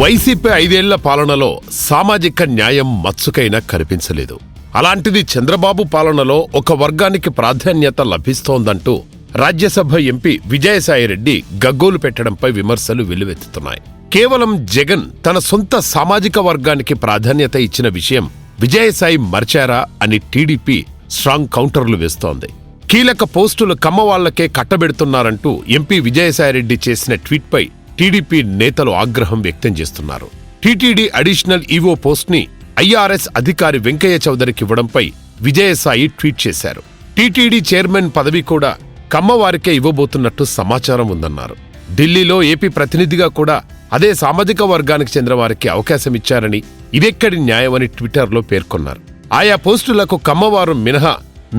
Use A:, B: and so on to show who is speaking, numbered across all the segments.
A: YCP ఐదేళ్ళ పాలనలో సామాజిక న్యాయం మత్సుకైనా కనిపించలేదు. అలాంటిది చంద్రబాబు పాలనలో ఒక వర్గానికి ప్రాధాన్యత లభిస్తోందంటూ రాజ్యసభ ఎంపీ విజయసాయిరెడ్డి గగ్గోలు పెట్టడంపై విమర్శలు వెల్లువెత్తుతున్నాయి. కేవలం జగన్ తన సొంత సామాజిక వర్గానికి ప్రాధాన్యత ఇచ్చిన విషయం విజయసాయి మర్చారా అని టీడీపీ స్ట్రాంగ్ కౌంటర్లు వేస్తోంది. కీలక పోస్టులు కమ్మవాళ్ళకే కట్టబెడుతున్నారంటూ ఎంపీ విజయసాయిరెడ్డి చేసిన ట్వీట్పై టీడీపీ నేతలు ఆగ్రహం వ్యక్తం చేస్తున్నారు. టీటీడీ అడిషనల్ ఈవో పోస్ట్ని ఐఆర్ఎస్ అధికారి వెంకయ్య చౌదరికి ఇవ్వడంపై విజయసాయి ట్వీట్ చేశారు. టీటీడీ చైర్మన్ పదవి కూడా కమ్మవారికే ఇవ్వబోతున్నట్టు సమాచారం ఉందన్నారు. ఢిల్లీలో ఏపీ ప్రతినిధిగా కూడా అదే సామాజిక వర్గానికి చెందిన వారికి అవకాశం ఇచ్చారని ఇదెక్కడి న్యాయమని ట్విట్టర్లో పేర్కొన్నారు. ఆయా పోస్టులకు కమ్మవారు మినహా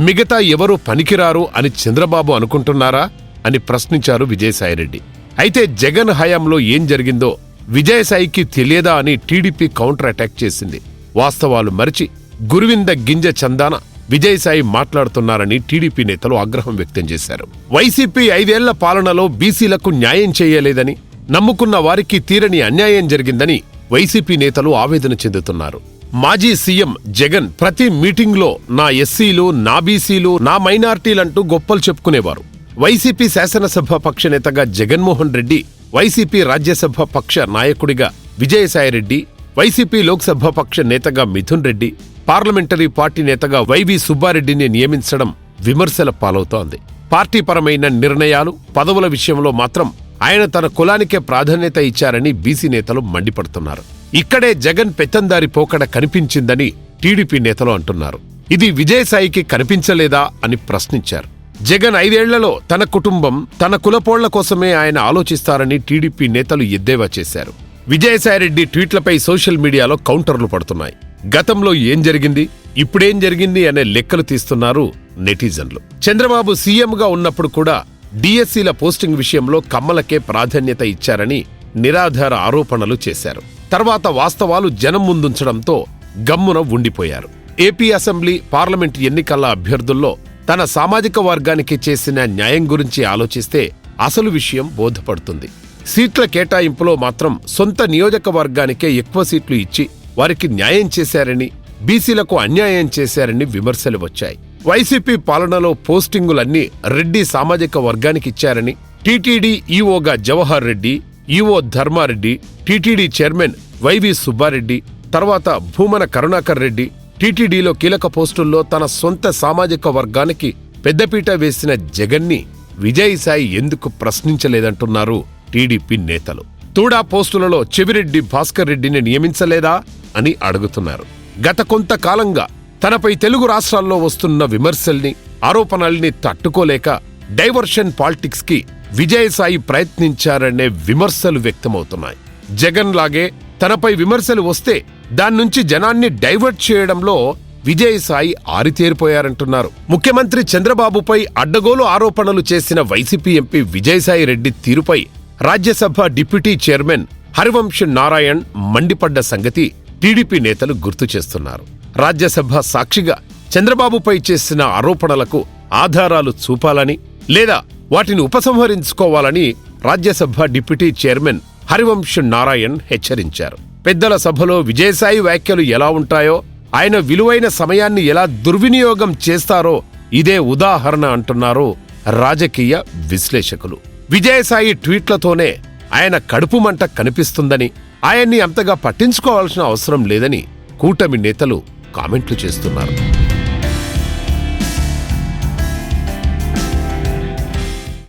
A: మిగతా ఎవరూ పనికిరారు అని చంద్రబాబు అనుకుంటున్నారా అని ప్రశ్నించారు విజయసాయిరెడ్డి. అయితే జగన్ హయాంలో ఏం జరిగిందో విజయసాయికి తెలియదా అని టీడీపీ కౌంటర్ అటాక్ చేసింది. వాస్తవాలు మరిచి గురువింద గింజ చందాన విజయసాయి మాట్లాడుతున్నారని టీడీపీ నేతలు ఆగ్రహం వ్యక్తం చేశారు. వైసీపీ ఐదేళ్ళ పాలనలో బీసీలకు న్యాయం చేయలేదని నమ్ముకున్న వారికి తీరని అన్యాయం జరిగిందని వైసీపీ నేతలు ఆవేదన చెందుతున్నారు. మాజీ సీఎం జగన్ ప్రతి మీటింగ్లో నా ఎస్సీలు నా బీసీలు నా మైనార్టీలంటూ గొప్పలు చెప్పుకునేవారు. వైసీపీ శాసనసభ పక్ష నేతగా జగన్మోహన్ రెడ్డి వైసీపీ రాజ్యసభ పక్ష నాయకుడిగా విజయసాయిరెడ్డి వైసీపీ లోక్సభ పక్ష నేతగా మిథున్ రెడ్డి పార్లమెంటరీ పార్టీ నేతగా వైవి సుబ్బారెడ్డిని నియమించడం విమర్శల పాలవుతోంది. పార్టీపరమైన నిర్ణయాలు పదవుల విషయంలో మాత్రం ఆయన తన కులానికే ప్రాధాన్యత ఇచ్చారని బీసీ నేతలు మండిపడుతున్నారు. ఇక్కడే జగన్ పెత్తందారి పోకడ కనిపించిందని టీడీపీ నేతలు అంటున్నారు. ఇది విజయసాయికి కనిపించలేదా అని ప్రశ్నించారు. జగన్ ఐదేళ్ళలో తన కుటుంబం తన కులపోళ్ళ కోసమే ఆయన ఆలోచిస్తారని టీడీపీ నేతలు ఎద్దేవా చేశారు. విజయసాయిరెడ్డి ట్వీట్లపై సోషల్ మీడియాలో కౌంటర్లు పడుతున్నాయి. గతంలో ఏం జరిగింది ఇప్పుడేం జరిగింది అనే లెక్కలు తీస్తున్నారు నెటిజన్లు. చంద్రబాబు సీఎంగా ఉన్నప్పుడు కూడా డిఎస్సీల పోస్టింగ్ విషయంలో కమ్మలకే ప్రాధాన్యత ఇచ్చారని నిరాధార ఆరోపణలు చేశారు. తర్వాత వాస్తవాలు జనం ముందుంచడంతో గమ్మున ఉండిపోయారు. ఏపీ అసెంబ్లీ పార్లమెంట్ ఎన్నికల అభ్యర్థుల్లో తన సామాజిక వర్గానికి చేసిన న్యాయం గురించి ఆలోచిస్తే అసలు విషయం బోధపడుతుంది. సీట్ల కేటాయింపులో మాత్రం సొంత నియోజకవర్గానికే ఎక్కువ సీట్లు ఇచ్చి వారికి న్యాయం చేశారని బీసీలకు అన్యాయం చేశారని విమర్శలు వచ్చాయి. వైసీపీ పాలనలో పోస్టింగులన్నీ రెడ్డి సామాజిక వర్గానికి ఇచ్చారని TTD ఈవోగా Jawahar Reddy EO Dharmareddy TTD chairman YV Subbareddy తర్వాత భూమన కరుణాకర్ రెడ్డి టీటీడీలో కీలక పోస్టుల్లో తన సొంత సామాజిక వర్గానికి పెద్దపీట వేసిన జగన్ని విజయసాయి ఎందుకు ప్రశ్నించలేదంటున్నారు టీడీపీ నేతలు. తూడా పోస్టులలో చెవిరెడ్డి భాస్కర్ రెడ్డిని నియమించలేదా అని అడుగుతున్నారు. గత కొంతకాలంగా తనపై తెలుగు రాష్ట్రాల్లో వస్తున్న విమర్శల్ని ఆరోపణల్ని తట్టుకోలేక డైవర్షన్ పాలిటిక్స్కి విజయసాయి ప్రయత్నించారనే విమర్శలు వ్యక్తమవుతున్నాయి. జగన్ లాగే తనపై విమర్శలు వస్తే దాన్నుంచి జనాన్ని డైవర్ట్ చేయడంలో విజయసాయి ఆరితేరిపోయారంటున్నారు. ముఖ్యమంత్రి చంద్రబాబుపై అడ్డగోలు ఆరోపణలు చేసిన వైసీపీ ఎంపీ విజయసాయి రెడ్డి తీరుపై రాజ్యసభ డిప్యూటీ చైర్మన్ హరివంశ్ నారాయణ్ మండిపడ్డ సంగతి టీడీపీ నేతలు గుర్తు చేస్తున్నారు. రాజ్యసభ సాక్షిగా చంద్రబాబుపై చేసిన ఆరోపణలకు ఆధారాలు చూపాలని లేదా వాటిని ఉపసంహరించుకోవాలని రాజ్యసభ డిప్యూటీ చైర్మన్ హరివంశ్ నారాయణ్ హెచ్చరించారు. పెద్దల సభలో విజయసాయి వ్యాఖ్యలు ఎలా ఉంటాయో ఆయన విలువైన సమయాన్ని ఎలా దుర్వినియోగం చేస్తారో ఇదే ఉదాహరణ అంటున్నారు రాజకీయ విశ్లేషకులు. విజయసాయి ట్వీట్లతోనే ఆయన కడుపు మంట కనిపిస్తుందని ఆయన్ని అంతగా పట్టించుకోవాల్సిన అవసరం లేదని కూటమి నేతలు కామెంట్లు చేస్తున్నారు.